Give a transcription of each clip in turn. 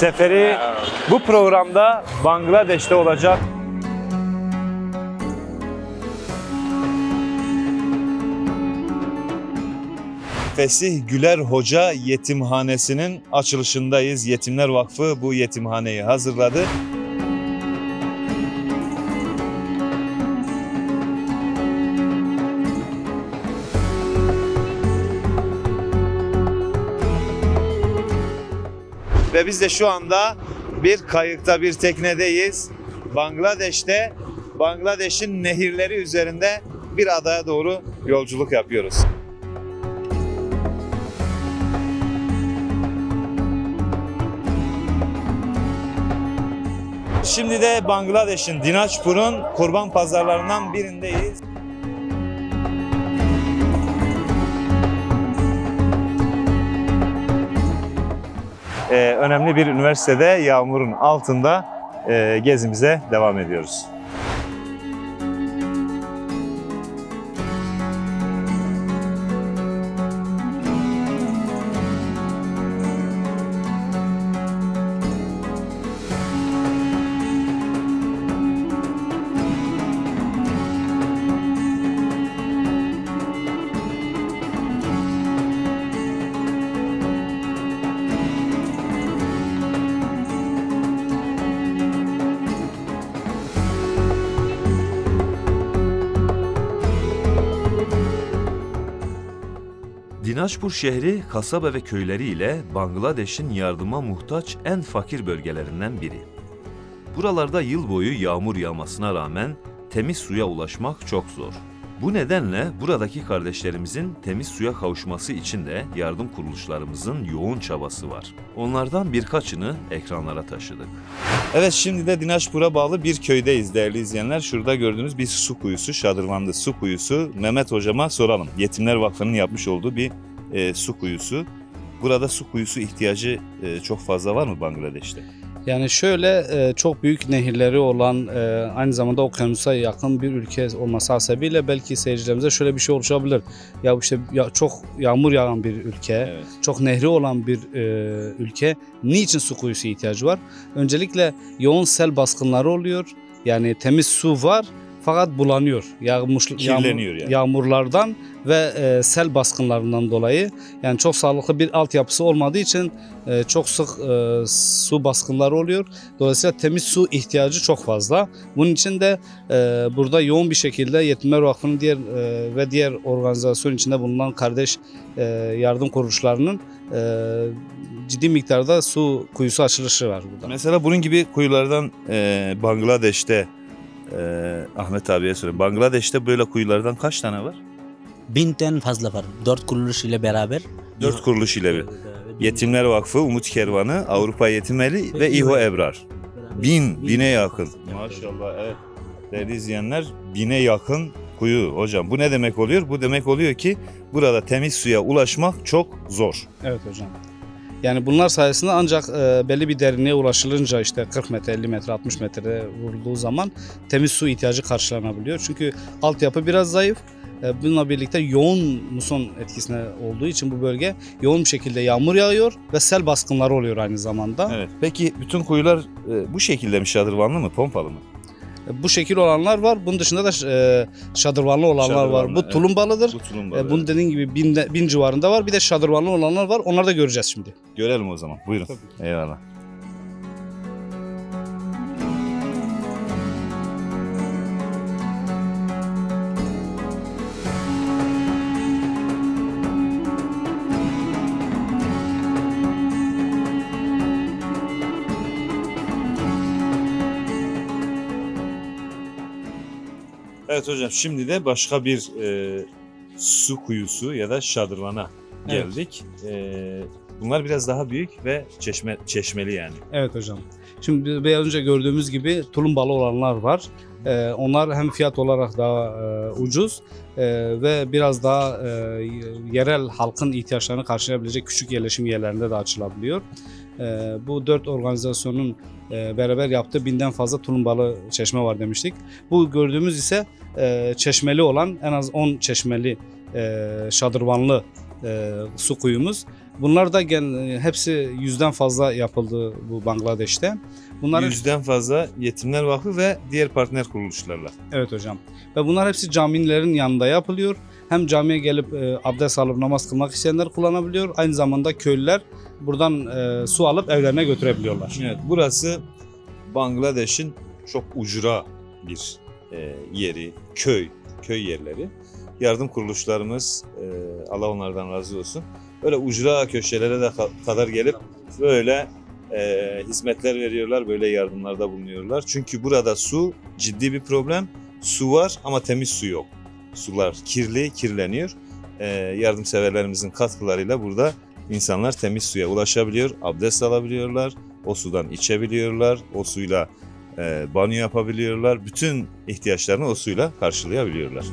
seferi bu programda Bangladeş'te olacak. Fesih Güler Hoca Yetimhanesi'nin açılışındayız. Yetimler Vakfı bu yetimhaneyi hazırladı. Ve biz de şu anda bir kayıkta, bir teknedeyiz. Bangladeş'te, Bangladeş'in nehirleri üzerinde bir adaya doğru yolculuk yapıyoruz. Şimdi de Bangladeş'in Dinajpur'un kurban pazarlarından birindeyiz. Önemli bir üniversitede yağmurun altında e, gezimize devam ediyoruz. Dinajpur şehri kasaba ve köyleri ile Bangladeş'in yardıma muhtaç en fakir bölgelerinden biri. Buralarda yıl boyu yağmur yağmasına rağmen temiz suya ulaşmak çok zor. Bu nedenle buradaki kardeşlerimizin temiz suya kavuşması için de yardım kuruluşlarımızın yoğun çabası var. Onlardan birkaçını ekranlara taşıdık. Evet şimdi de Dinajpur'a bağlı bir köydeyiz değerli izleyenler. Şurada gördüğünüz bir su kuyusu, şadırvanlı su kuyusu. Mehmet hocama soralım. Yetimler Vakfı'nın yapmış olduğu bir e, su kuyusu. Burada su kuyusu ihtiyacı e, çok fazla var mı Bangladeş'te? Yani şöyle e, çok büyük nehirleri olan e, aynı zamanda okyanusa yakın bir ülke olması hasebiyle belki seyircilerimize şöyle bir şey oluşabilir. Ya işte ya, çok yağmur yağan bir ülke, Evet. çok nehri olan bir e, ülke niçin su kuyusu ihtiyacı var? Öncelikle yoğun sel baskınları oluyor. Yani temiz su var fakat bulanıyor. Yağmış, Kirleniyor yani. Yağmurlardan ve e, sel baskınlarından dolayı. Yani çok sağlıklı bir altyapısı olmadığı için e, çok sık e, su baskınları oluyor. Dolayısıyla temiz su ihtiyacı çok fazla. Bunun için de e, burada yoğun bir şekilde Yetimler Vakfı'nın diğer e, ve diğer organizasyon içinde bulunan kardeş e, yardım kuruluşlarının e, ciddi miktarda su kuyusu açılışı var burada. Mesela bunun gibi kuyulardan e, Bangladeş'te e, Ahmet abiye sorayım. Bangladeş'te böyle kuyulardan kaç tane var? Binden fazla var. Dört kuruluş ile beraber. Dört kuruluş ile bir. Yetimler Vakfı, Umut Kervanı, Avrupa Yetim Eli ve İHO Ebrar. Bin, bine yakın. Maşallah evet. Değerli izleyenler bine yakın kuyu hocam. Bu ne demek oluyor? Bu demek oluyor ki burada temiz suya ulaşmak çok zor. Evet hocam. Yani bunlar sayesinde ancak e, belli bir derinliğe ulaşılınca işte 40 metre, 50 metre, 60 metre vurulduğu zaman temiz su ihtiyacı karşılanabiliyor. Çünkü altyapı biraz zayıf. E, bununla birlikte yoğun muson etkisine olduğu için bu bölge yoğun bir şekilde yağmur yağıyor ve sel baskınları oluyor aynı zamanda. Evet. Peki bütün kuyular e, bu şekilde mi şadırvanlı mı, pompalı mı? Bu şekil olanlar var. Bunun dışında da e, şadırvanlı olanlar var. Şadırvanlı, Bu evet. tulumbalıdır. Bu tulumbalı. E, bunun dediğim gibi bin, bin civarında var. Bir de şadırvanlı olanlar var. Onları da göreceğiz şimdi. Görelim o zaman. Buyurun. Eyvallah. Hocam şimdi de başka bir e, su kuyusu ya da şadırvana Evet. geldik. E, bunlar biraz daha büyük ve çeşme çeşmeli yani. Evet hocam. Şimdi biraz önce gördüğümüz gibi tulumbalı olanlar var. Ee, onlar hem fiyat olarak daha e, ucuz e, ve biraz daha e, yerel halkın ihtiyaçlarını karşılayabilecek küçük yerleşim yerlerinde de açılabiliyor. E, bu dört organizasyonun e, beraber yaptığı binden fazla tulumbalı çeşme var demiştik. Bu gördüğümüz ise e, çeşmeli olan en az 10 çeşmeli e, şadırvanlı e, su kuyumuz. Bunlar da gen, hepsi yüzden fazla yapıldı bu Bangladeş'te. Bunların Yüzden fazla Yetimler Vakfı ve diğer partner kuruluşlarla. Evet hocam. Ve bunlar hepsi camilerin yanında yapılıyor. Hem camiye gelip e, abdest alıp namaz kılmak isteyenler kullanabiliyor. Aynı zamanda köylüler buradan e, su alıp evlerine götürebiliyorlar. Evet, burası Bangladeş'in çok ucra bir e, yeri, köy, köy yerleri. Yardım kuruluşlarımız, e, Allah onlardan razı olsun. Böyle ucra köşelere de ka- kadar gelip böyle e, hizmetler veriyorlar, böyle yardımlarda bulunuyorlar. Çünkü burada su ciddi bir problem. Su var ama temiz su yok. Sular kirli, kirleniyor. E, yardımseverlerimizin katkılarıyla burada insanlar temiz suya ulaşabiliyor, abdest alabiliyorlar, o sudan içebiliyorlar, o suyla e, banyo yapabiliyorlar, bütün ihtiyaçlarını o suyla karşılayabiliyorlar.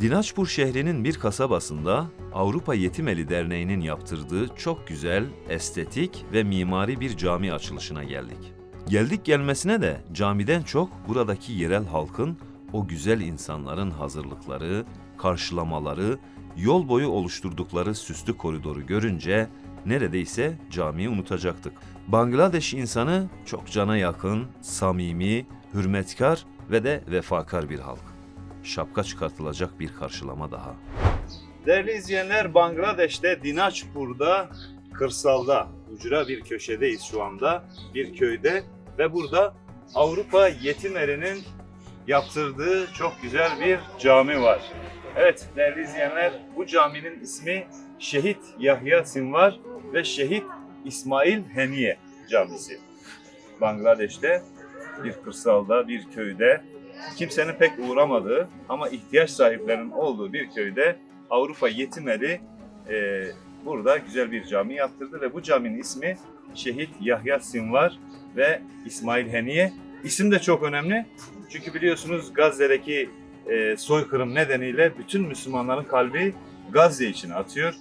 Dinaçpur şehrinin bir kasabasında Avrupa Yetimeli Derneği'nin yaptırdığı çok güzel, estetik ve mimari bir cami açılışına geldik. Geldik gelmesine de camiden çok buradaki yerel halkın o güzel insanların hazırlıkları, karşılamaları, yol boyu oluşturdukları süslü koridoru görünce neredeyse camiyi unutacaktık. Bangladeş insanı çok cana yakın, samimi, hürmetkar ve de vefakar bir halk şapka çıkartılacak bir karşılama daha. Değerli izleyenler Bangladeş'te Dinaçpur'da kırsalda ucra bir köşedeyiz şu anda bir köyde ve burada Avrupa Yetim Eri'nin yaptırdığı çok güzel bir cami var. Evet değerli izleyenler bu caminin ismi Şehit Yahya Sinvar ve Şehit İsmail Heniye Camisi. Bangladeş'te bir kırsalda bir köyde kimsenin pek uğramadığı ama ihtiyaç sahiplerinin olduğu bir köyde Avrupa Yetimeli e, burada güzel bir cami yaptırdı ve bu caminin ismi Şehit Yahya Sinvar ve İsmail Heniye. İsim de çok önemli çünkü biliyorsunuz Gazze'deki e, soykırım nedeniyle bütün Müslümanların kalbi Gazze için atıyor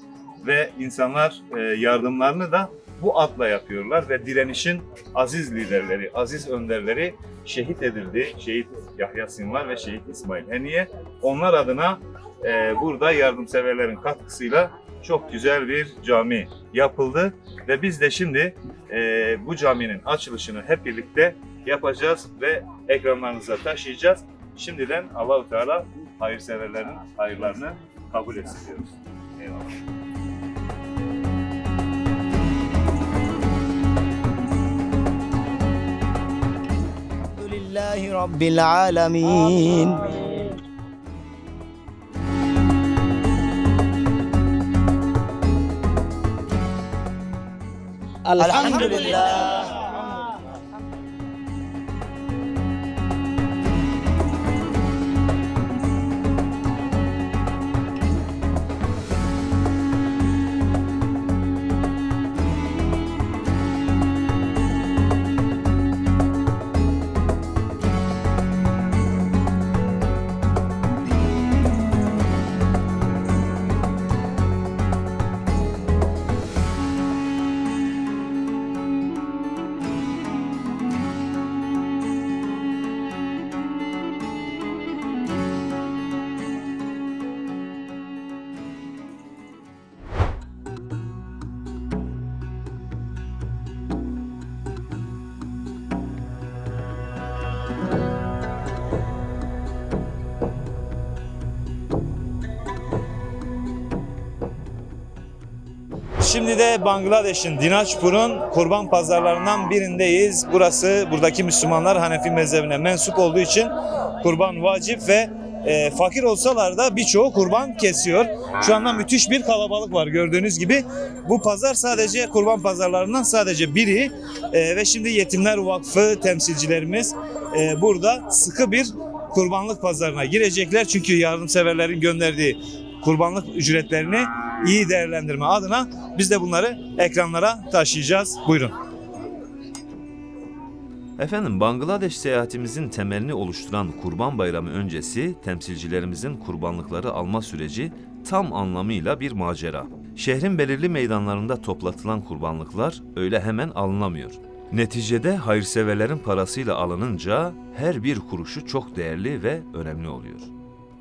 ve insanlar e, yardımlarını da bu adla yapıyorlar ve direnişin aziz liderleri, aziz önderleri şehit edildi. Şehit Yahya Sinvar ve Şehit İsmail Heniye. Onlar adına e, burada yardımseverlerin katkısıyla çok güzel bir cami yapıldı ve biz de şimdi e, bu caminin açılışını hep birlikte yapacağız ve ekranlarınıza taşıyacağız. Şimdiden Allahu Teala hayırseverlerin hayırlarını kabul etsin diyoruz. Eyvallah. الحمد لله رب العالمين الحمد আলহামদুলিল্লাহ। Şimdi de Bangladeş'in Dinaçpur'un kurban pazarlarından birindeyiz. Burası buradaki Müslümanlar Hanefi mezhebine mensup olduğu için kurban vacip ve e, fakir olsalar da birçoğu kurban kesiyor. Şu anda müthiş bir kalabalık var gördüğünüz gibi. Bu pazar sadece kurban pazarlarından sadece biri E, ve şimdi Yetimler Vakfı temsilcilerimiz e, burada sıkı bir kurbanlık pazarına girecekler. Çünkü yardımseverlerin gönderdiği kurbanlık ücretlerini iyi değerlendirme adına biz de bunları ekranlara taşıyacağız. Buyurun. Efendim Bangladeş seyahatimizin temelini oluşturan Kurban Bayramı öncesi temsilcilerimizin kurbanlıkları alma süreci tam anlamıyla bir macera. Şehrin belirli meydanlarında toplatılan kurbanlıklar öyle hemen alınamıyor. Neticede hayırseverlerin parasıyla alınınca her bir kuruşu çok değerli ve önemli oluyor.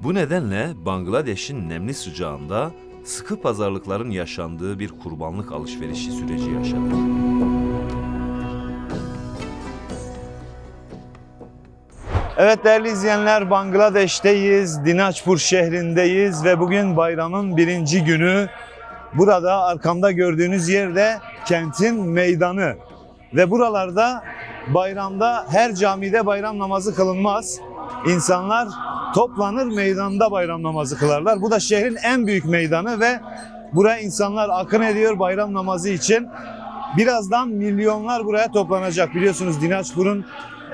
Bu nedenle Bangladeş'in nemli sıcağında sıkı pazarlıkların yaşandığı bir kurbanlık alışverişi süreci yaşadık. Evet değerli izleyenler Bangladeş'teyiz, Dinaçpur şehrindeyiz ve bugün bayramın birinci günü. Burada arkamda gördüğünüz yerde kentin meydanı ve buralarda bayramda her camide bayram namazı kılınmaz. İnsanlar toplanır meydanda bayram namazı kılarlar. Bu da şehrin en büyük meydanı ve buraya insanlar akın ediyor bayram namazı için. Birazdan milyonlar buraya toplanacak. Biliyorsunuz Dinaçpur'un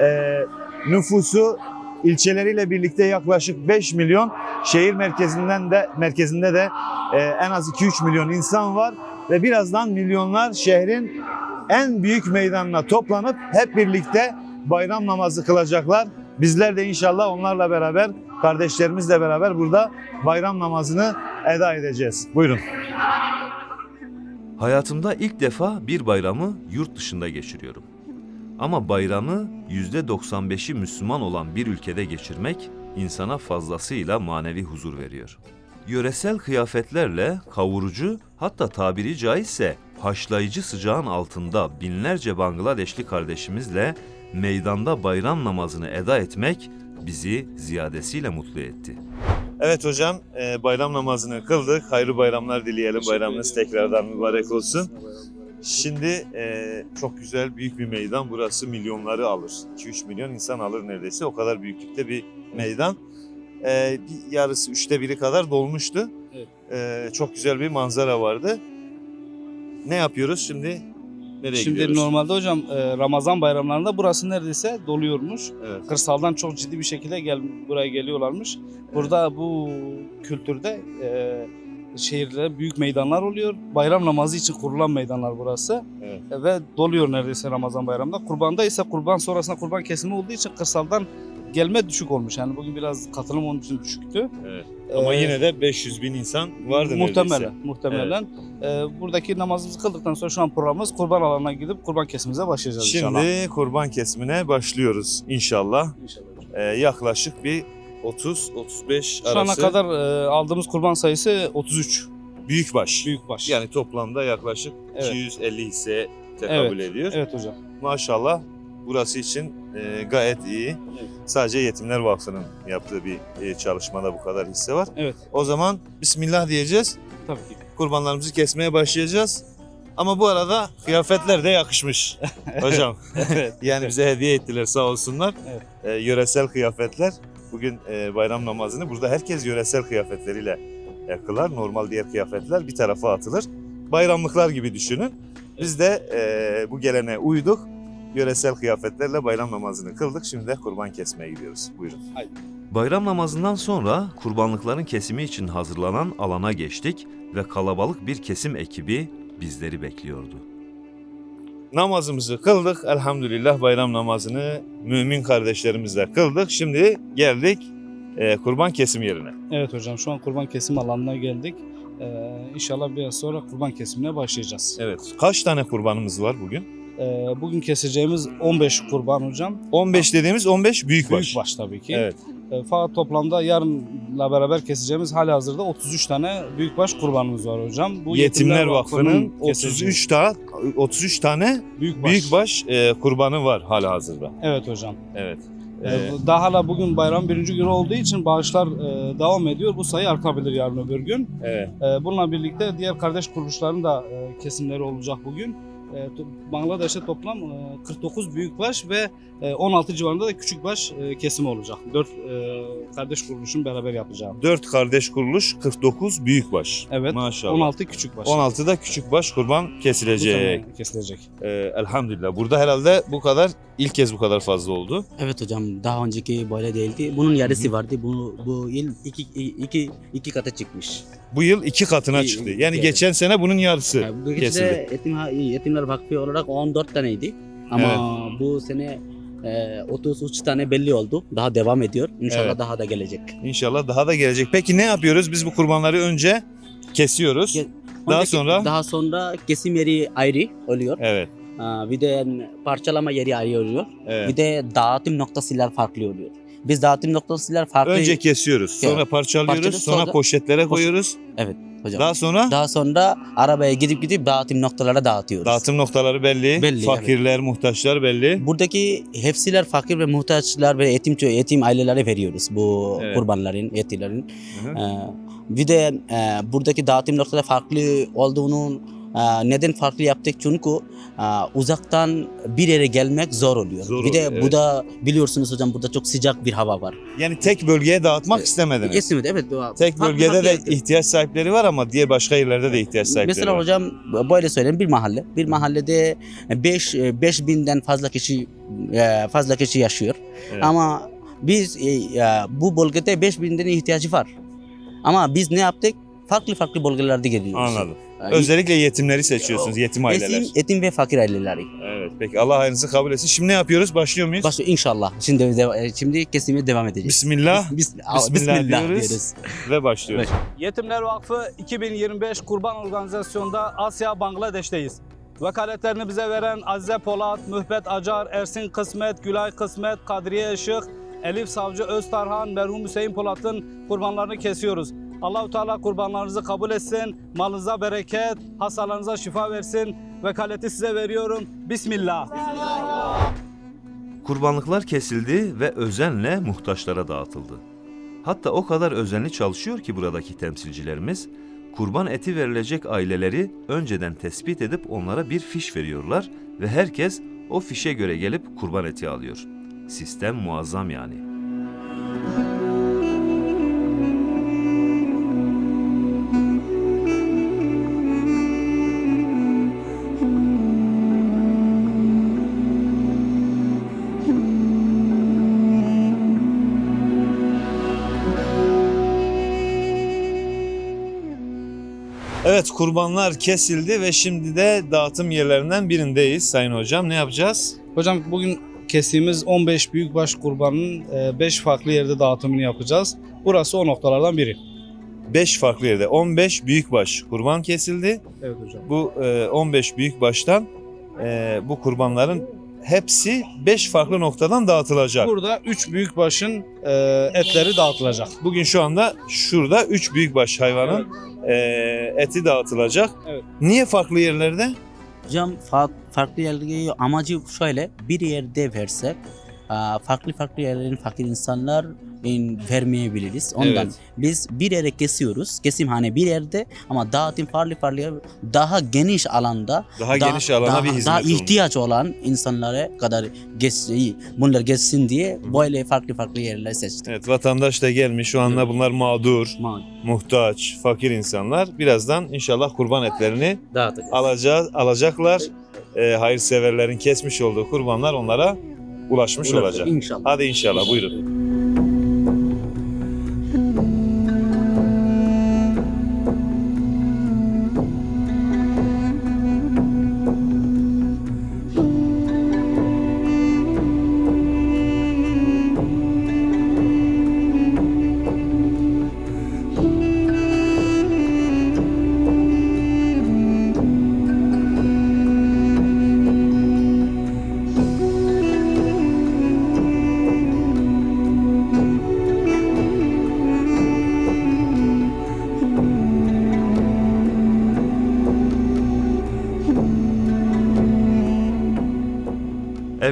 eee nüfusu ilçeleriyle birlikte yaklaşık 5 milyon. Şehir merkezinden de merkezinde de e, en az 2-3 milyon insan var ve birazdan milyonlar şehrin en büyük meydanına toplanıp hep birlikte bayram namazı kılacaklar. Bizler de inşallah onlarla beraber, kardeşlerimizle beraber burada bayram namazını eda edeceğiz. Buyurun. Hayatımda ilk defa bir bayramı yurt dışında geçiriyorum. Ama bayramı %95'i Müslüman olan bir ülkede geçirmek insana fazlasıyla manevi huzur veriyor. Yöresel kıyafetlerle kavurucu hatta tabiri caizse haşlayıcı sıcağın altında binlerce Bangladeşli kardeşimizle meydanda bayram namazını eda etmek bizi ziyadesiyle mutlu etti. Evet hocam, e, bayram namazını kıldık. Hayırlı bayramlar dileyelim. Bayramınız tekrardan mübarek olsun. Şimdi e, çok güzel büyük bir meydan. Burası milyonları alır. 2-3 milyon insan alır neredeyse. O kadar büyüklükte bir meydan. E, bir yarısı üçte biri kadar dolmuştu. Evet. E, çok güzel bir manzara vardı. Ne yapıyoruz şimdi? Nereye Şimdi gidiyoruz? normalde hocam e, Ramazan bayramlarında burası neredeyse doluyormuş. Evet. Kırsaldan çok ciddi bir şekilde gel buraya geliyorlarmış. Burada bu kültürde e, şehirlerde büyük meydanlar oluyor. Bayram namazı için kurulan meydanlar burası. Evet. E, ve doluyor neredeyse Ramazan bayramında. Kurbanda ise kurban sonrasında kurban kesimi olduğu için kırsaldan gelme düşük olmuş. Yani bugün biraz katılım onun için düşüktü. Evet. Ama Ee, yine de 500 bin insan vardı Muhtemelen, neredeyse. muhtemelen. Ee, buradaki namazımızı kıldıktan sonra şu an programımız kurban alanına gidip kurban kesimimize başlayacağız inşallah. Şimdi kurban kesimine başlıyoruz inşallah. İnşallah. Ee, yaklaşık bir 30-35 Şu ana arası kadar e, aldığımız kurban sayısı 33 büyükbaş. büyükbaş. Yani toplamda yaklaşık Evet. 250 hisseye tekabül ediyor. Evet hocam. Maşallah burası için e, gayet iyi. Evet. Sadece Yetimler Vakfı'nın yaptığı bir e, çalışmada bu kadar hisse var. Evet. O zaman Bismillah diyeceğiz. Tabii ki. Kurbanlarımızı kesmeye başlayacağız. Ama bu arada kıyafetler de yakışmış hocam. Evet. Yani bize hediye ettiler sağ olsunlar. Evet. Ee, yöresel kıyafetler. Bugün e, bayram namazını burada herkes yöresel kıyafetleriyle e, kılar. Normal diğer kıyafetler bir tarafa atılır. Bayramlıklar gibi düşünün. Biz de e, bu geleneğe uyduk. Yöresel kıyafetlerle bayram namazını kıldık. Şimdi de kurban kesmeye gidiyoruz. Buyurun. Bayram namazından sonra kurbanlıkların kesimi için hazırlanan alana geçtik ve kalabalık bir kesim ekibi bizleri bekliyordu. Namazımızı kıldık. Elhamdülillah bayram namazını mümin kardeşlerimizle kıldık. Şimdi geldik e, kurban kesim yerine. Evet hocam şu an kurban kesim alanına geldik. Ee, inşallah biraz sonra kurban kesimine başlayacağız. Evet. Kaç tane kurbanımız var bugün? Ee, bugün keseceğimiz 15 kurban hocam. 15 dediğimiz 15 büyükbaş. Büyükbaş tabii ki. Evet. E, fakat toplamda yarınla beraber keseceğimiz hali hazırda 33 tane büyükbaş kurbanımız var hocam. Bu Yetimler Vakfı'nın keseceği 33 tane 33 tane büyükbaş. büyükbaş e, kurbanı var hala hazırda. Evet hocam. Evet. E, Ee, bu- daha hala bugün bayram birinci günü olduğu için bağışlar e, devam ediyor. Bu sayı artabilir yarın öbür gün. evet. E, bununla birlikte diğer kardeş kuruluşların da e, kesimleri olacak bugün. E, to- Bangladeş'te toplam e, 49 büyükbaş ve e, 16 civarında da küçükbaş e, kesimi olacak. 4 kardeş kuruluşun beraber yapacağı. 4 kardeş kuruluş 49 büyükbaş. Evet. Maşallah. 16 küçükbaş. 16 da küçükbaş kurban kesilecek. kesilecek. Ee, elhamdülillah. Burada herhalde bu kadar ilk kez bu kadar fazla oldu. Evet hocam daha önceki böyle değildi. Bunun yarısı vardı. Bu, bu yıl iki, iki, iki kata çıkmış. Bu yıl iki katına İyi, çıktı. Yani Evet. geçen sene bunun yarısı Yani bu kesildi. yetim, yetimler vakfı olarak 14 taneydi. Ama bu sene e, 33 tane belli oldu. Daha devam ediyor. İnşallah Evet. daha da gelecek. İnşallah daha da gelecek. Peki ne yapıyoruz? Biz bu kurbanları önce kesiyoruz. Ge- Daha sonra? Daha sonra kesim yeri ayrı oluyor. Evet. Bir de parçalama yeri ayrı oluyor. Evet. Bir de dağıtım noktasıyla farklı oluyor. Biz dağıtım noktasıyla farklı. Önce kesiyoruz, sonra Evet. parçalıyoruz, sonra sonra poşetlere poşet- koyuyoruz. Evet hocam. Daha sonra Daha sonra arabaya gidip gidip dağıtım noktalara dağıtıyoruz. dağıtım noktaları belli, Belli, fakirler, muhtaçlar belli. Buradaki hepsiler fakir ve muhtaçlar ve yetim yetim ailelere veriyoruz bu Evet. kurbanların, etilerin. Hı hı. Ee, bir de e, buradaki dağıtım noktada farklı olduğunun neden farklı yaptık çünkü e, uzaktan bir yere gelmek zor oluyor. Zor bir de oluyor, bu evet. da biliyorsunuz hocam burada çok sıcak bir hava var. Yani tek bölgeye dağıtmak istemediniz. Kesinlikle evet. Tek farklı bölgede farklı de ihtiyaç sahipleri var ama diğer başka yerlerde de ihtiyaç sahipleri Mesela var. hocam böyle söyleyeyim bir mahalle. Bir mahallede 5 beş binden fazla kişi e, fazla kişi yaşıyor. Evet. Ama biz e, e, bu bölgede 5 binden ihtiyacı var. Ama biz ne yaptık? Farklı farklı bölgelerde geliyoruz. Anladım. Yani Özellikle yetimleri seçiyorsunuz, yetim aileler. Yetim, yetim ve fakir aileleri. Evet, peki Allah hayrınızı kabul etsin. Şimdi ne yapıyoruz? Başlıyor muyuz? Başka inşallah. Şimdi deva- şimdi kesimine devam edeceğiz. Bismillah Bis- Bismillah diyoruz. ve başlıyoruz. Yetimler Vakfı 2025 Kurban Organizasyonu'nda Asya Bangladeş'teyiz. Vekaletlerini bize veren Azize Polat, Mühbet Acar, Ersin Kısmet, Gülay Kısmet, Kadriye Işık, Elif Savcı Öztarhan, merhum Hüseyin Polat'ın kurbanlarını kesiyoruz. Allahu Teala kurbanlarınızı kabul etsin, malınıza bereket, hastalarınıza şifa versin. Vekaleti size veriyorum. Bismillah. Kurbanlıklar kesildi ve özenle muhtaçlara dağıtıldı. Hatta o kadar özenli çalışıyor ki buradaki temsilcilerimiz, kurban eti verilecek aileleri önceden tespit edip onlara bir fiş veriyorlar ve herkes o fişe göre gelip kurban eti alıyor. Sistem muazzam yani. Evet, kurbanlar kesildi ve şimdi de dağıtım yerlerinden birindeyiz Sayın Hocam. Ne yapacağız? Hocam bugün kestiğimiz 15 büyükbaş kurbanın 5 farklı yerde dağıtımını yapacağız. Burası o noktalardan biri. 5 farklı yerde 15 büyükbaş kurban kesildi. Evet hocam. Bu e, 15 büyükbaştan e, bu kurbanların hepsi 5 farklı noktadan dağıtılacak. Burada 3 büyükbaşın e, etleri dağıtılacak. Bugün şu anda şurada 3 büyükbaş hayvanın e, eti dağıtılacak. Evet. Niye farklı yerlerde? Hocam fa- farklı yerleri amacı şöyle bir yerde versek farklı farklı yerlerin fakir insanlar in, vermeyebiliriz. Ondan Evet. biz bir yere kesiyoruz. Kesimhane bir yerde ama dağıtım farklı farklı daha geniş alanda Daha, geniş alana daha, bir hizmet daha olmuş. ihtiyaç olan insanlara kadar geçsin, bunlar geçsin diye böyle farklı farklı yerler seçtik. Evet vatandaş da gelmiş şu anda bunlar mağdur, Ma- muhtaç, fakir insanlar. Birazdan inşallah kurban etlerini Dağıtacağız. alacağız, alacaklar. E, hayırseverlerin kesmiş olduğu kurbanlar onlara ulaşmış olacak. İnşallah. Hadi inşallah buyurun.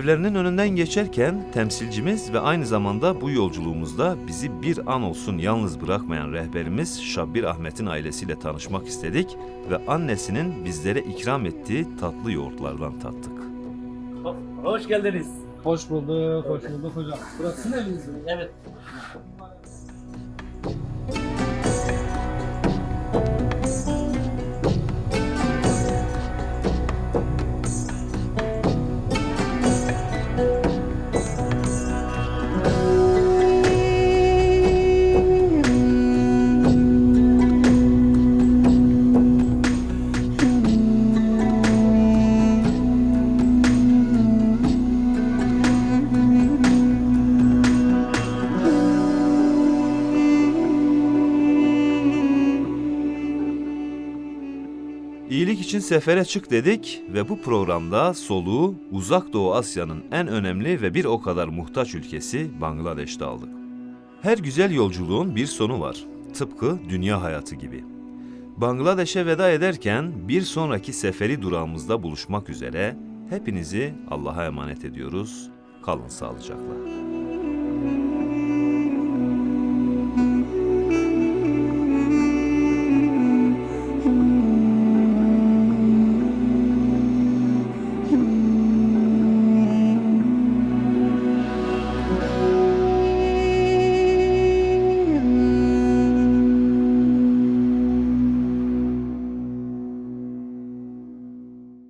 Evlerinin önünden geçerken temsilcimiz ve aynı zamanda bu yolculuğumuzda bizi bir an olsun yalnız bırakmayan rehberimiz Şabbir Ahmet'in ailesiyle tanışmak istedik ve annesinin bizlere ikram ettiği tatlı yoğurtlardan tattık. Hoş geldiniz. Hoş bulduk, hoş bulduk hocam. Burası ne eviniz? Evet. İçin sefere çık dedik ve bu programda soluğu Uzak Doğu Asya'nın en önemli ve bir o kadar muhtaç ülkesi Bangladeş'te aldık. Her güzel yolculuğun bir sonu var. Tıpkı dünya hayatı gibi. Bangladeş'e veda ederken bir sonraki seferi durağımızda buluşmak üzere hepinizi Allah'a emanet ediyoruz. Kalın sağlıcakla.